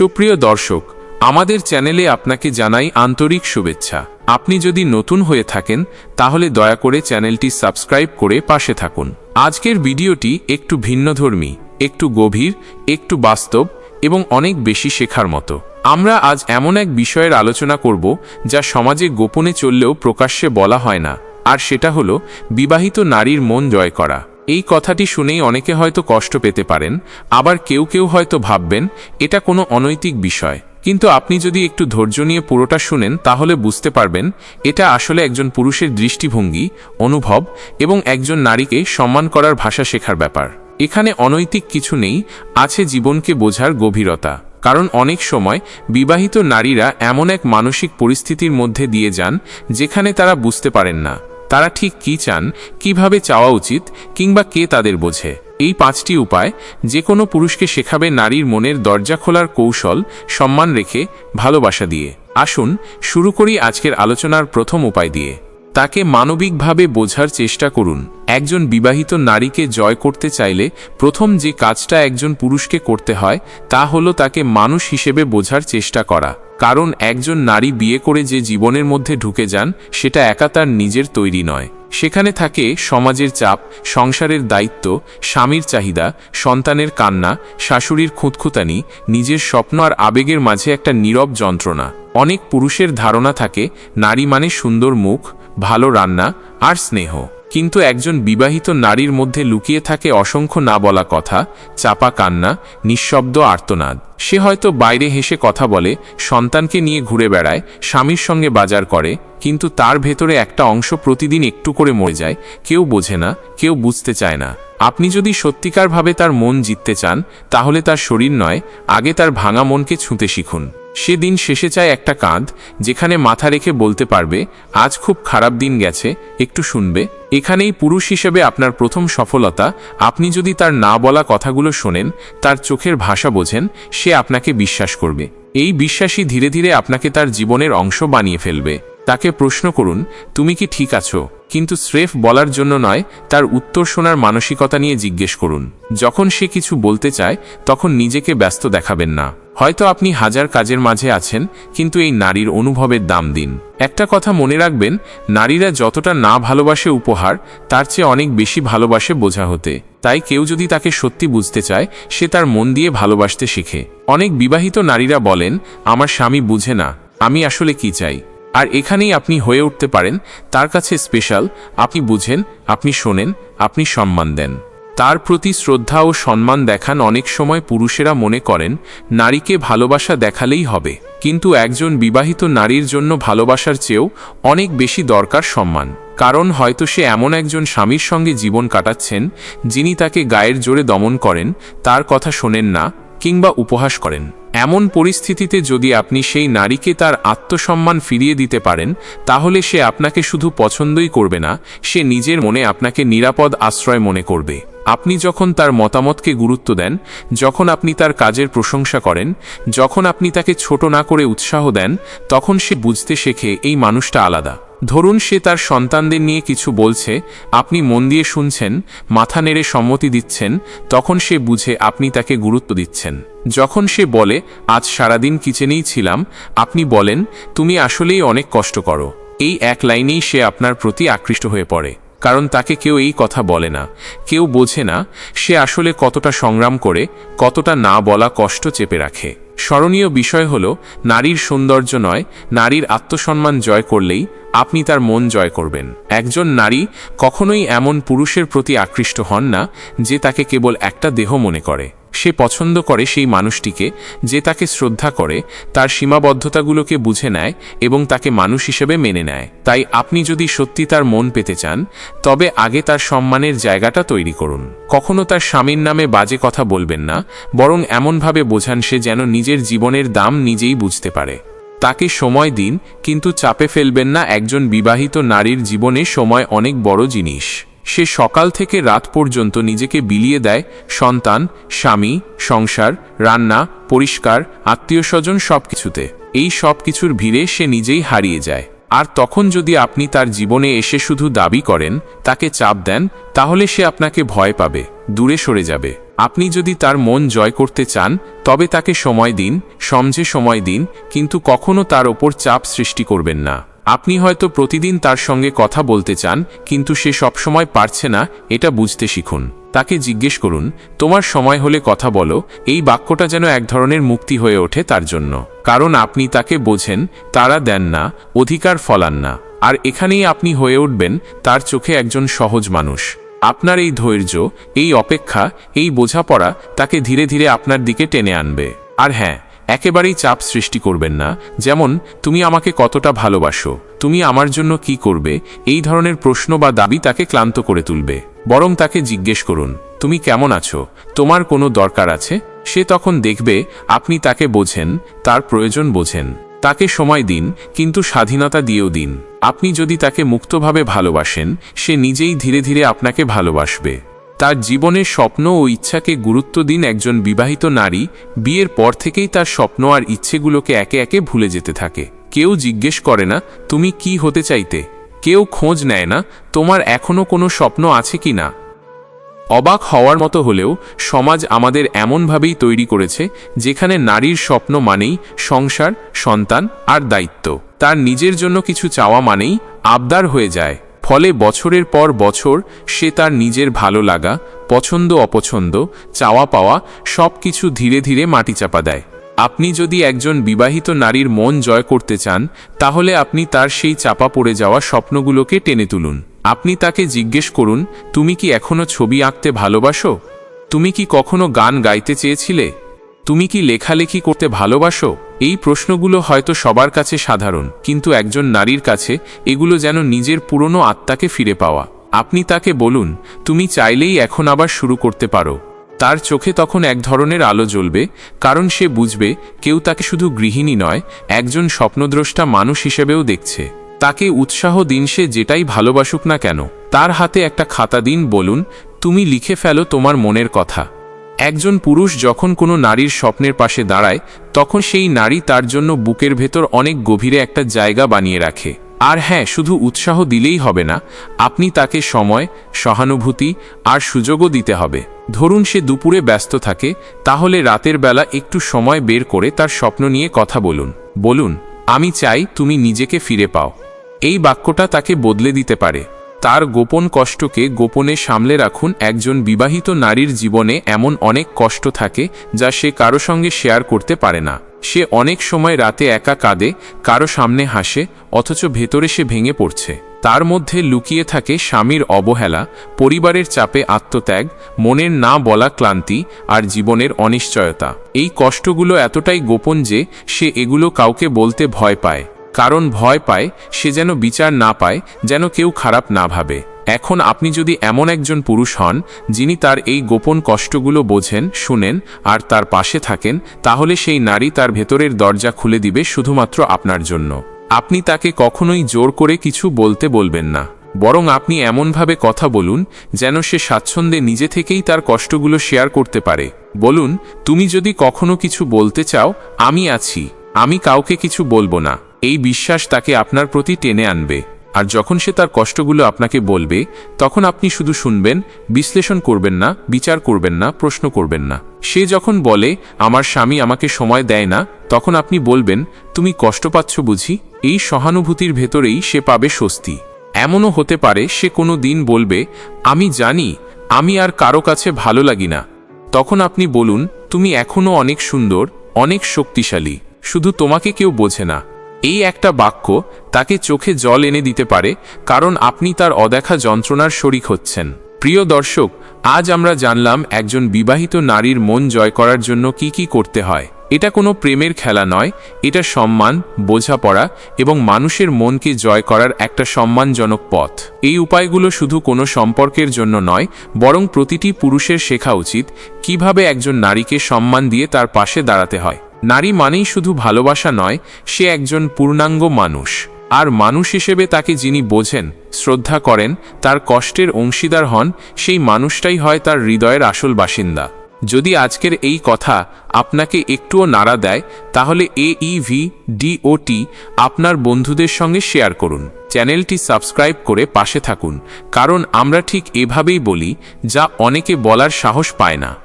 সুপ্রিয় দর্শক, আমাদের চ্যানেলে আপনাকে জানাই আন্তরিক শুভেচ্ছা। আপনি যদি নতুন হয়ে থাকেন, তাহলে দয়া করে চ্যানেলটি সাবস্ক্রাইব করে পাশে থাকুন। আজকের ভিডিওটি একটু ভিন্নধর্মী, একটু গভীর, একটু বাস্তব এবং অনেক বেশি শেখার মতো। আমরা আজ এমন এক বিষয়ের আলোচনা করব, যা সমাজে গোপনে চললেও প্রকাশ্যে বলা হয় না, আর সেটা হলো, বিবাহিত নারীর মন জয় করা। এই কথাটি শুনেই অনেকে হয়তো কষ্ট পেতে পারেন, আবার কেউ কেউ হয়তো ভাববেন, এটা কোনো অনৈতিক বিষয়। কিন্তু আপনি যদি একটু ধৈর্য নিয়ে পুরোটা শুনেন, তাহলে বুঝতে পারবেন, এটা আসলে একজন পুরুষের দৃষ্টিভঙ্গি, অনুভব এবং একজন নারীকে সম্মান করার ভাষা শেখার ব্যাপার। এখানে অনৈতিক কিছু নেই, আছে জীবনকে বোঝার গভীরতা। কারণ অনেক সময় বিবাহিত নারীরা এমন এক মানসিক পরিস্থিতির মধ্যে দিয়ে যান, যেখানে তারা বুঝতে পারেন না। তারা ঠিক কি চান, কীভাবে চাওয়া উচিত, কিংবা কে তাদের বোঝে? এই পাঁচটি উপায় যে কোনো পুরুষকে শেখাবে নারীর মনের দরজা খোলার কৌশল, সম্মান রেখে, ভালোবাসা দিয়ে। আসুন, শুরু করি আজকের আলোচনার প্রথম উপায় দিয়ে। তাকে মানবিকভাবে বোঝার চেষ্টা করুন। একজন বিবাহিত নারীকে জয় করতে চাইলে, প্রথম যে কাজটা একজন পুরুষকে করতে হয়, তা হলো তাকে মানুষ হিসেবে বোঝার চেষ্টা করা। কারণ একজন নারী বিয়ে করে যে জীবনের মধ্যে ঢুকে যান, সেটা একা তার নিজের তৈরি নয়। সেখানে থাকে সমাজের চাপ, সংসারের দায়িত্ব, স্বামীর চাহিদা, সন্তানের কান্না, শাশুড়ির খুঁতখুতানি, নিজের স্বপ্ন আর আবেগের মাঝে একটা নীরব যন্ত্রণা। অনেক পুরুষের ধারণা থাকে, নারী মানে সুন্দর মুখ, ভালো রান্না আর স্নেহ। কিন্তু একজন বিবাহিত নারীর মধ্যে লুকিয়ে থাকে অসংখ্য না বলা কথা, চাপা কান্না, নিঃশব্দ আর্তনাদ। সে হয়তো বাইরে হেসে কথা বলে, সন্তানকে নিয়ে ঘুরে বেড়ায়, স্বামীর সঙ্গে বাজার করে, কিন্তু তার ভেতরে একটা অংশ প্রতিদিন একটু করে মরে যায়, কেউ বোঝে না, কেউ বুঝতে চায় না। আপনি যদি সত্যিকারভাবে তার মন জিততে চান, তাহলে তার শরীর নয়, আগে তার ভাঙা মনকে ছুঁতে শিখুন। সেদিন শেষে চায় একটা কাঁধ, যেখানে মাথা রেখে বলতে পারবে, আজ খুব খারাপ দিন গেছে, একটু শুনবে। এখানেই পুরুষ হিসেবে আপনার প্রথম সফলতা, আপনি যদি তার না বলা কথাগুলো শোনেন, তার চোখের ভাষা বোঝেন, সে আপনাকে বিশ্বাস করবে। এই বিশ্বাসই ধীরে ধীরে আপনাকে তার জীবনের অংশ বানিয়ে ফেলবে। তাকে প্রশ্ন করুন, তুমি কি ঠিক আছো? কিন্তু স্রেফ বলার জন্য নয়, তার উত্তর শোনার মানসিকতা নিয়ে জিজ্ঞেস করুন। যখন সে কিছু বলতে চায়, তখন নিজেকে ব্যস্ত দেখাবেন না। হয়তো আপনি হাজার কাজের মাঝে আছেন, কিন্তু এই নারীর অনুভবের দাম দিন। একটা কথা মনে রাখবেন, নারীরা যতটা না ভালোবাসে উপহার, তার চেয়ে অনেক বেশি ভালোবাসে বোঝা হতে। তাই কেউ যদি তাকে সত্যি বুঝতে চায়, সে তার মন দিয়ে ভালোবাসতে শিখে। অনেক বিবাহিত নারীরা বলেন, আমার স্বামী বুঝে না, আমি আসলে কি চাই? আর এখানেই আপনি হয়ে উঠতে পারেন, তার কাছে স্পেশাল আপনি বুঝেন, আপনি শোনেন, আপনি সম্মান দেন। তার প্রতি শ্রদ্ধা ও সম্মান দেখান অনেক সময় পুরুষেরা মনে করেন, নারীকে ভালোবাসা দেখালেই হবে। কিন্তু একজন বিবাহিত নারীর জন্য ভালোবাসার চেয়েও অনেক বেশি দরকার সম্মান। কারণ হয়তো সে এমন একজন স্বামীর সঙ্গে জীবন কাটাচ্ছেন, যিনি তাকে গায়ের জোরে দমন করেন, তার কথা শোনেন না, কিংবা উপহাস করেন। এমন পরিস্থিতিতে যদি আপনি সেই নারীকে তার আত্মসম্মান ফিরিয়ে দিতে পারেন, তাহলে সে আপনাকে শুধু পছন্দই করবে না, সে নিজের মনে আপনাকে নিরাপদ আশ্রয় মনে করবে। আপনি যখন তার মতামতকে গুরুত্ব দেন, যখন আপনি তার কাজের প্রশংসা করেন, যখন আপনি তাকে ছোট না করে উৎসাহ দেন, তখন সে বুঝতে শেখে এই মানুষটা আলাদা। ধরুন সে তার সন্তানদের নিয়ে কিছু বলছে, আপনি মন দিয়ে শুনছেন, মাথা নেড়ে সম্মতি দিচ্ছেন, তখন সে বুঝে আপনি তাকে গুরুত্ব দিচ্ছেন। যখন সে বলে, আজ সারাদিন কিচেনেই ছিলাম আপনি বলেন, তুমি আসলেই অনেক কষ্ট করো এই এক লাইনেই সে আপনার প্রতি আকৃষ্ট হয়ে পড়ে। কারণ তাকে কেউ এই কথা বলে না। কেউ বোঝে না, সে আসলে কতটা সংগ্রাম করে, কতটা না বলা কষ্ট চেপে রাখে। স্মরণীয় বিষয় হল, নারীর সৌন্দর্য নয়, নারীর আত্মসম্মান জয় করলেই আপনি তার মন জয় করবেন। একজন নারী কখনোই এমন পুরুষের প্রতি আকৃষ্ট হন না, যে তাকে কেবল একটা দেহ মনে করে। সে পছন্দ করে সেই মানুষটিকে, যে তাকে শ্রদ্ধা করে, তার সীমাবদ্ধতাগুলোকে বুঝে নেয় এবং তাকে মানুষ হিসেবে মেনে নেয়। তাই আপনি যদি সত্যি তার মন পেতে চান, তবে আগে তার সম্মানের জায়গাটা তৈরি করুন। কখনো তার স্বামীর নামে বাজে কথা বলবেন না, বরং এমনভাবে বোঝান সে যেন নিজের জীবনের দাম নিজেই বুঝতে পারে। তাকে সময় দিন, কিন্তু চাপে ফেলবেন না একজন বিবাহিত নারীর জীবনে সময় অনেক বড় জিনিস। সে সকাল থেকে রাত পর্যন্ত নিজেকে বিলিয়ে দেয়, সন্তান, স্বামী, সংসার, রান্না, পরিষ্কার আত্মীয় স্বজন সব কিছুতে এই সব কিছুর ভিড়ে সে নিজেই হারিয়ে যায়। আর তখন যদি আপনি তার জীবনে এসে শুধু দাবি করেন, তাকে চাপ দেন, তাহলে সে আপনাকে ভয় পাবে, দূরে সরে যাবে। আপনি যদি তার মন জয় করতে চান, তবে তাকে সময় দিন, সমঝে সময় দিন, কিন্তু কখনো তার ওপর চাপ সৃষ্টি করবেন না। আপনি হয়তো প্রতিদিন তার সঙ্গে কথা বলতে চান, কিন্তু সে সবসময় পারছে না, এটা বুঝতে শিখুন। তাকে জিজ্ঞেস করুন, তোমার সময় হলে কথা বলো, এই বাক্যটা যেন এক ধরনের মুক্তি হয়ে ওঠে তার জন্য। কারণ আপনি তাকে বোঝেন, তারা দেন না, অধিকার ফলান না। আর এখানেই আপনি হয়ে উঠবেন, তার চোখে একজন সহজ মানুষ। আপনার এই ধৈর্য, এই অপেক্ষা, এই বোঝাপড়া তাকে ধীরে ধীরে আপনার দিকে টেনে আনবে। আর হ্যাঁ একেবারেই চাপ সৃষ্টি করবেন না, যেমন, তুমি আমাকে কতটা ভালোবাসো, তুমি আমার জন্য কি করবে? এই ধরনের প্রশ্ন বা দাবি তাকে ক্লান্ত করে তুলবে। বরং তাকে জিজ্ঞেস করুন, তুমি কেমন আছো? তোমার কোনো দরকার আছে? সে তখন দেখবে, আপনি তাকে বোঝেন, তার প্রয়োজন বোঝেন। তাকে সময় দিন, কিন্তু স্বাধীনতা দিয়েও দিন। আপনি যদি তাকে মুক্তভাবে ভালোবাসেন, সে নিজেই ধীরে ধীরে আপনাকে ভালোবাসবে। তার জীবনের স্বপ্ন ও ইচ্ছাকে গুরুত্ব দিন একজন বিবাহিত নারী, বিয়ের পর থেকেই তার স্বপ্ন আর ইচ্ছেগুলোকে একে একে ভুলে যেতে থাকে। কেউ জিজ্ঞেস করে না, তুমি কি হতে চাইতে? কেউ খোঁজ নেয় না, তোমার এখনও কোনো স্বপ্ন আছে কি না? অবাক হওয়ার মতো হলেও সমাজ আমাদের এমনভাবেই তৈরি করেছে, যেখানে নারীর স্বপ্ন মানেই সংসার, সন্তান আর দায়িত্ব। তার নিজের জন্য কিছু চাওয়া মানেই আবদার হয়ে যায়। ফলে বছরের পর বছর সে তার নিজের ভালো লাগা, পছন্দ অপছন্দ, চাওয়া পাওয়া সব কিছু ধীরে ধীরে মাটি চাপা দেয়। আপনি যদি একজন বিবাহিত নারীর মন জয় করতে চান, তাহলে আপনি তার সেই চাপা পড়ে যাওয়া স্বপ্নগুলোকে টেনে তুলুন। আপনি তাকে জিজ্ঞেস করুন, তুমি কি এখনও ছবি আঁকতে ভালোবাসো? তুমি কি কখনো গান গাইতে চেয়েছিলে? তুমি কি লেখালেখি করতে ভালোবাসো? এই প্রশ্নগুলো হয়তো সবার কাছে সাধারণ, কিন্তু একজন নারীর কাছে এগুলো যেন নিজের পুরনো আত্মাকে ফিরে পাওয়া। আপনি তাকে বলুন, তুমি চাইলেই এখন আবার শুরু করতে পারো। তার চোখে তখন এক ধরনের আলো জ্বলবে, কারণ সে বুঝবে, কেউ তাকে শুধু গৃহিণী নয়, একজন স্বপ্নদ্রষ্টা মানুষ হিসেবেও দেখছে। তাকে উৎসাহ দিন সে যেটাই ভালোবাসুক না কেন। তার হাতে একটা খাতা দিন, বলুন, তুমি লিখে ফেলো তোমার মনের কথা। একজন পুরুষ যখন কোনো নারীর স্বপ্নের পাশে দাঁড়ায়, তখন সেই নারী তার জন্য বুকের ভেতর অনেক গভীরে একটা জায়গা বানিয়ে রাখে। আর হ্যাঁ শুধু উৎসাহ দিলেই হবে না, আপনি তাকে সময়, সহানুভূতি আর সুযোগও দিতে হবে। ধরুন সে দুপুরে ব্যস্ত থাকে, তাহলে রাতের বেলা একটু সময় বের করে তার স্বপ্ন নিয়ে কথা বলুন। বলুন, আমি চাই তুমি নিজেকে ফিরে পাও। এই বাক্যটা তাকে বদলে দিতে পারে। তার গোপন কষ্টকে গোপনে সামলে রাখুন একজন বিবাহিত নারীর জীবনে এমন অনেক কষ্ট থাকে যা সে কারও সঙ্গে শেয়ার করতে পারে না। সে অনেক সময় রাতে একা কাঁদে, কারও সামনে হাসে, অথচ ভেতরে সে ভেঙে পড়ছে। তার মধ্যে লুকিয়ে থাকে স্বামীর অবহেলা, পরিবারের চাপে আত্মত্যাগ, মনের না বলা ক্লান্তি আর জীবনের অনিশ্চয়তা। এই কষ্টগুলো এতটাই গোপন যে সে এগুলো কাউকে বলতে ভয় পায়। কারণ ভয় পায়, সে যেন বিচার না পায়, যেন কেউ খারাপ না ভাবে। এখন আপনি যদি এমন একজন পুরুষ হন, যিনি তার এই গোপন কষ্টগুলো বোঝেন, শুনেন, আর তার পাশে থাকেন, তাহলে সেই নারী তার ভেতরের দরজা খুলে দিবে শুধুমাত্র আপনার জন্য। আপনি তাকে কখনোই জোর করে কিছু বলতে বলবেন না। বরং আপনি এমনভাবে কথা বলুন, যেন সে স্বাচ্ছন্দ্যে নিজে থেকেই তার কষ্টগুলো শেয়ার করতে পারে। বলুন, তুমি যদি কখনো কিছু বলতে চাও, আমি আছি। আমি কাউকে কিছু বলব না। এই বিশ্বাস তাকে আপনার প্রতি টেনে আনবে। আর যখন সে তার কষ্টগুলো আপনাকে বলবে, তখন আপনি শুধু শুনবেন, বিশ্লেষণ করবেন না, বিচার করবেন না, প্রশ্ন করবেন না। সে যখন বলে, আমার স্বামী আমাকে সময় দেয় না, তখন আপনি বলবেন, তুমি কষ্ট পাচ্ছ বুঝি? এই সহানুভূতির ভেতরেই সে পাবে স্বস্তি। এমনও হতে পারে, সে কোনো দিন বলবে, আমি জানি, আমি আর কারও কাছে ভালো লাগি না। তখন আপনি বলুন, তুমি এখনও অনেক সুন্দর, অনেক শক্তিশালী, শুধু তোমাকে কেউ বোঝে না। এই একটা বাক্য তাকে চোখে জল এনে দিতে পারে, কারণ আপনি তার অদেখা যন্ত্রণার শরিক হচ্ছেন। প্রিয় দর্শক, আজ আমরা জানলাম একজন বিবাহিত নারীর মন জয় করার জন্য কি কি করতে হয়। এটা কোনো প্রেমের খেলা নয়, এটা সম্মান, বোঝাপড়া এবং মানুষের মনকে জয় করার একটা সম্মানজনক পথ। এই উপায়গুলো শুধু কোনো সম্পর্কের জন্য নয়, বরং প্রতিটি পুরুষের শেখা উচিত, কীভাবে একজন নারীকে সম্মান দিয়ে তার পাশে দাঁড়াতে হয়। নারী মানেই শুধু ভালোবাসা নয়, সে একজন পূর্ণাঙ্গ মানুষ। আর মানুষ হিসেবে তাকে যিনি বোঝেন, শ্রদ্ধা করেন, তার কষ্টের অংশীদার হন, সেই মানুষটাই হয় তার হৃদয়ের আসল বাসিন্দা। যদি আজকের এই কথা আপনাকে একটুও নাড়া দেয়, তাহলে এইভি ডিওটি আপনার বন্ধুদের সঙ্গে শেয়ার করুন। চ্যানেলটি সাবস্ক্রাইব করে পাশে থাকুন, কারণ আমরা ঠিক এভাবেই বলি, যা অনেকে বলার সাহস পায় না।